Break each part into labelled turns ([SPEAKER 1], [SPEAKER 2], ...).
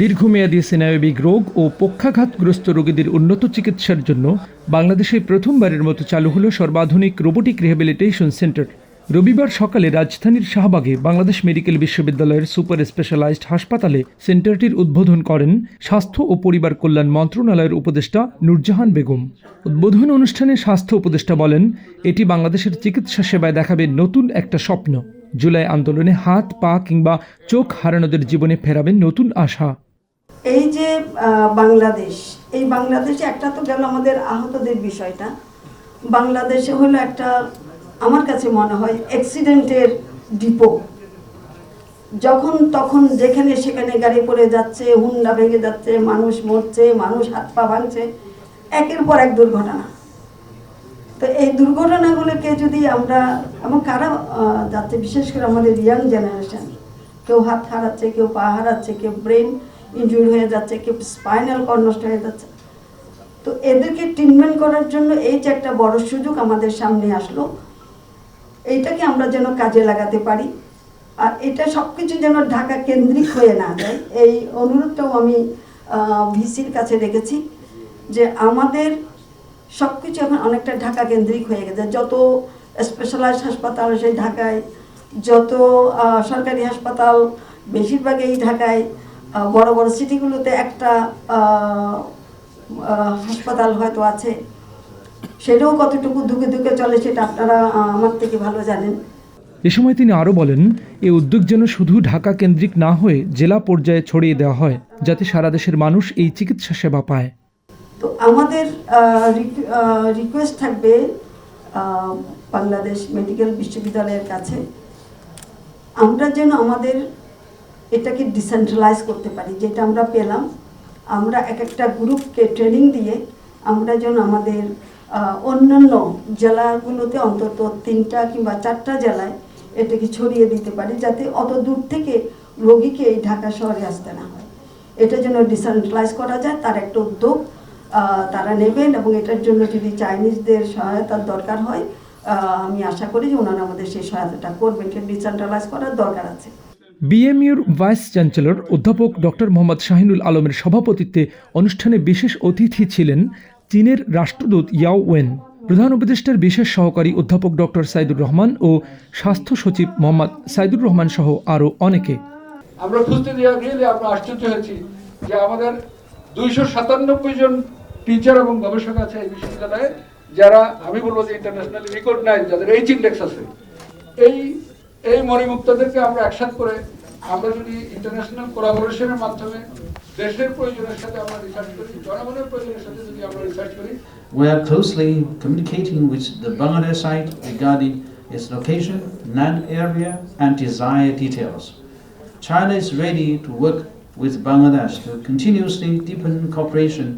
[SPEAKER 1] দীর্ঘমেয়াদী স্নায়বিক রোগ ও পক্ষাঘাতগ্রস্ত রোগীদের উন্নত চিকিৎসার জন্য বাংলাদেশে প্রথমবারের মতো চালু হলো সর্বাধুনিক রোবোটিক রিহ্যাবিলিটেশন সেন্টার। রবিবার সকালে রাজধানীর শাহবাগে বাংলাদেশ মেডিকেল বিশ্ববিদ্যালয়ের সুপার স্পেশালাইজড হাসপাতালে সেন্টারটির উদ্বোধন করেন স্বাস্থ্য ও পরিবার কল্যাণ মন্ত্রণালয়ের উপদেষ্টা নূরজাহান বেগম। উদ্বোধন অনুষ্ঠানে স্বাস্থ্য উপদেষ্টা বলেন, এটি বাংলাদেশের চিকিৎসা সেবায় দেখাবে নতুন একটা স্বপ্ন। জুলাই আন্দোলনে হাত, পা কিংবা চোখ হারানোদের জীবনে ফেরাবে নতুন আশা।
[SPEAKER 2] এই যে বাংলাদেশ, এই বাংলাদেশে একটা তো গেল আমাদের আহতদের বিষয়টা। বাংলাদেশে হলো একটা, আমার কাছে মনে হয় অ্যাক্সিডেন্টের ডিপো যখন তখন যেখানে সেখানে গাড়ি পড়ে যাচ্ছে, হুন্ডা ভেঙে যাচ্ছে, মানুষ মরছে, মানুষ হাত, পা ভাঙছে, একের পর এক দুর্ঘটনা। তো এই দুর্ঘটনাগুলোকে যদি আমরা, এবং কারা যাচ্ছে, বিশেষ করে আমাদের ইয়াং জেনারেশন কেউ হাত হারাচ্ছে, কেউ পা হারাচ্ছে, কেউ ব্রেন ইনজুরি হয়ে যাচ্ছে, কেউ স্পাইনাল কর্ড নষ্ট হয়ে যাচ্ছে, তো এদেরকে ট্রিটমেন্ট করার জন্য এই যে একটা বড় সুযোগ আমাদের সামনে আসলো, এইটাকে আমরা যেন কাজে লাগাতে পারি, আর এটা সব কিছু যেন ঢাকা কেন্দ্রিক হয়ে না যায়। এই অনুরোধটাও আমি ভিসির কাছে রেখেছি যে আমাদের সব কিছু এখন অনেকটা ঢাকা কেন্দ্রিক হয়ে গেছে। যত স্পেশালাইজ হাসপাতাল সেই ঢাকায়, যত সরকারি হাসপাতাল বেশিরভাগ এই ঢাকায় বড় বড় সিটিগুলোতে একটা হাসপাতাল হয়তো আছে। সেটাও কতটুকু ধুকে ধুকে চলে সেটা আপনারা আমার থেকে ভালো জানেন।
[SPEAKER 1] এ সময় তিনি আরও বলেন এই উদ্যোগ যেন শুধু ঢাকা কেন্দ্রিক না হয়ে জেলা পর্যায়ে ছড়িয়ে দেওয়া হয়, যাতে সারা দেশের মানুষ এই চিকিৎসা সেবা পায়।
[SPEAKER 2] তো আমাদের রিকোয়েস্ট থাকবে বাংলাদেশ মেডিকেল বিশ্ববিদ্যালয়ের কাছে। আমরা যেন আমাদের এটাকে ডিসেন্ট্রালাইজ করতে পারি, যেটা আমরা পেলাম। আমরা এক একটা গ্রুপকে ট্রেনিং দিয়ে আমরা যেন আমাদের অন্যান্য জেলাগুলোতে অন্তত তিনটা কিংবা চারটা জেলায় এটাকে ছড়িয়ে দিতে পারি, যাতে অত দূর থেকে রোগীকে এই ঢাকা শহরে আসতে না হয়। এটা যেন ডিসেন্ট্রালাইজ করা যায়, তার একটা উদ্যোগ। তারা নেবেন এবং এটার জন্য যদি চাইনিজদের সহায়তার দরকার হয় আমি আশা করি যে ওনারা আমাদের সেই সহায়তাটা করবেন। এটা ডিসেন্ট্রালাইজ করার দরকার আছে।
[SPEAKER 1] বিএমইউর ভাইস চ্যান্সেলর অধ্যাপক ডক্টর মোহাম্মদ শাহিনুল আলমের সভাপতিত্বে অনুষ্ঠানে বিশেষ অতিথি ছিলেন চীনের রাষ্ট্রদূত ইয়াও ওয়েন। প্রধান উপদেষ্টার বিশেষ সহকারী অধ্যাপক ডক্টর সাইদুর রহমান ও স্বাস্থ্য সচিব মোহাম্মদ সাইদুর রহমান সহ আরও অনেকে।
[SPEAKER 3] আমরা খুঁজতে দেওয়া গেলে আমরা আশ্চর্য হয়েছি যে আমাদের দুইশো সাতানব্বই জন টিচার এবং গবেষক আছে এই বিশ্ববিদ্যালয়ে যারা আমি বলব যে ইন্টারন্যাশনালি রিকগনাইজ যাদের এইচ ইন্ডেক্স আছে এই এই মণিমুক্তদেরকে আমরা একসাথ করে আমরা যদি ইন্টারন্যাশনাল কোলাবোরেশনের মাধ্যমে দেশের প্রয়োজনের সাথে আমরা রিসার্চ করি জনগণের প্রয়োজনের সাথে যদি আমরা রিসার্চ করি
[SPEAKER 4] We are closely communicating with the Bangladesh side regarding its location, land area, and desired details. China is ready to work with Bangladesh to continuously deepen cooperation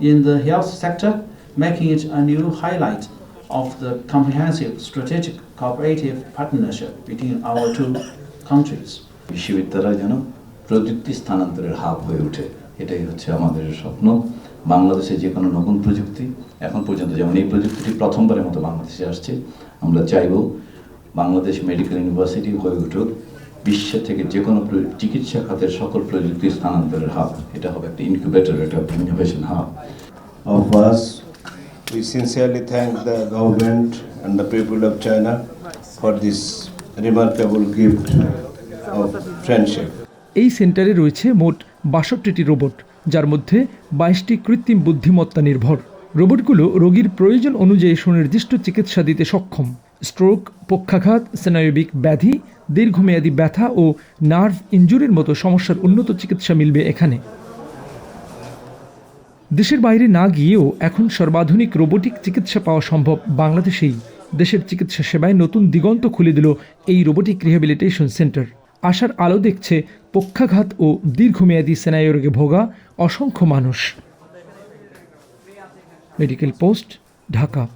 [SPEAKER 4] in the health sector, making it a new highlight of the comprehensive strategic cooperative partnership between our two countries.
[SPEAKER 5] বিশ্ববিদ্যালয় যেন প্রযুক্তি স্থানান্তরের hub হয়ে ওঠে এটাই হচ্ছে আমাদের স্বপ্ন। বাংলাদেশে যে কোনো নতুন প্রযুক্তি এখন পর্যন্ত যেমন এই প্রযুক্তিটি প্রথমবারের মতো বাংলাদেশে আসছে আমরা চাইব বাংলাদেশ মেডিকেল ইউনিভার্সিটি হয়ে উঠুক। বিশ্বের থেকে যে কোনো চিকিৎসা খাতের সকল প্রযুক্তি স্থানান্তরের হাব এটা হবে একটা ইনকিউবেটর এটা হবে innovation hub
[SPEAKER 6] of us. We sincerely thank the government and the people of China for this remarkable gift of friendship.
[SPEAKER 1] এই সেন্টারে রয়েছে মোট বাষট্টিটি রোবট যার মধ্যে বাইশটি কৃত্রিম বুদ্ধিমত্তা নির্ভর রোবটগুলো রোগীর প্রয়োজন অনুযায়ী সুনির্দিষ্ট চিকিৎসা দিতে সক্ষম স্ট্রোক পক্ষাঘাত স্নায়বিক ব্যাধি, দীর্ঘমেয়াদী ব্যথা ও নার্ভ ইনজুরির মতো সমস্যার উন্নত চিকিৎসা মিলবে এখানে। দেশের বাইরে না গিয়েও এখন সর্বাধুনিক রোবোটিক চিকিৎসা পাওয়া সম্ভব বাংলাদেশেই। দেশের চিকিৎসা সেবায় নতুন দিগন্ত খুলে দিল এই রোবোটিক রিহ্যাবিলিটেশন সেন্টার। আশার আলো দেখছে পক্ষাঘাত ও দীর্ঘমেয়াদী স্নায়ু রোগে ভোগা অসংখ্য মানুষ। Medical post, Dhaka.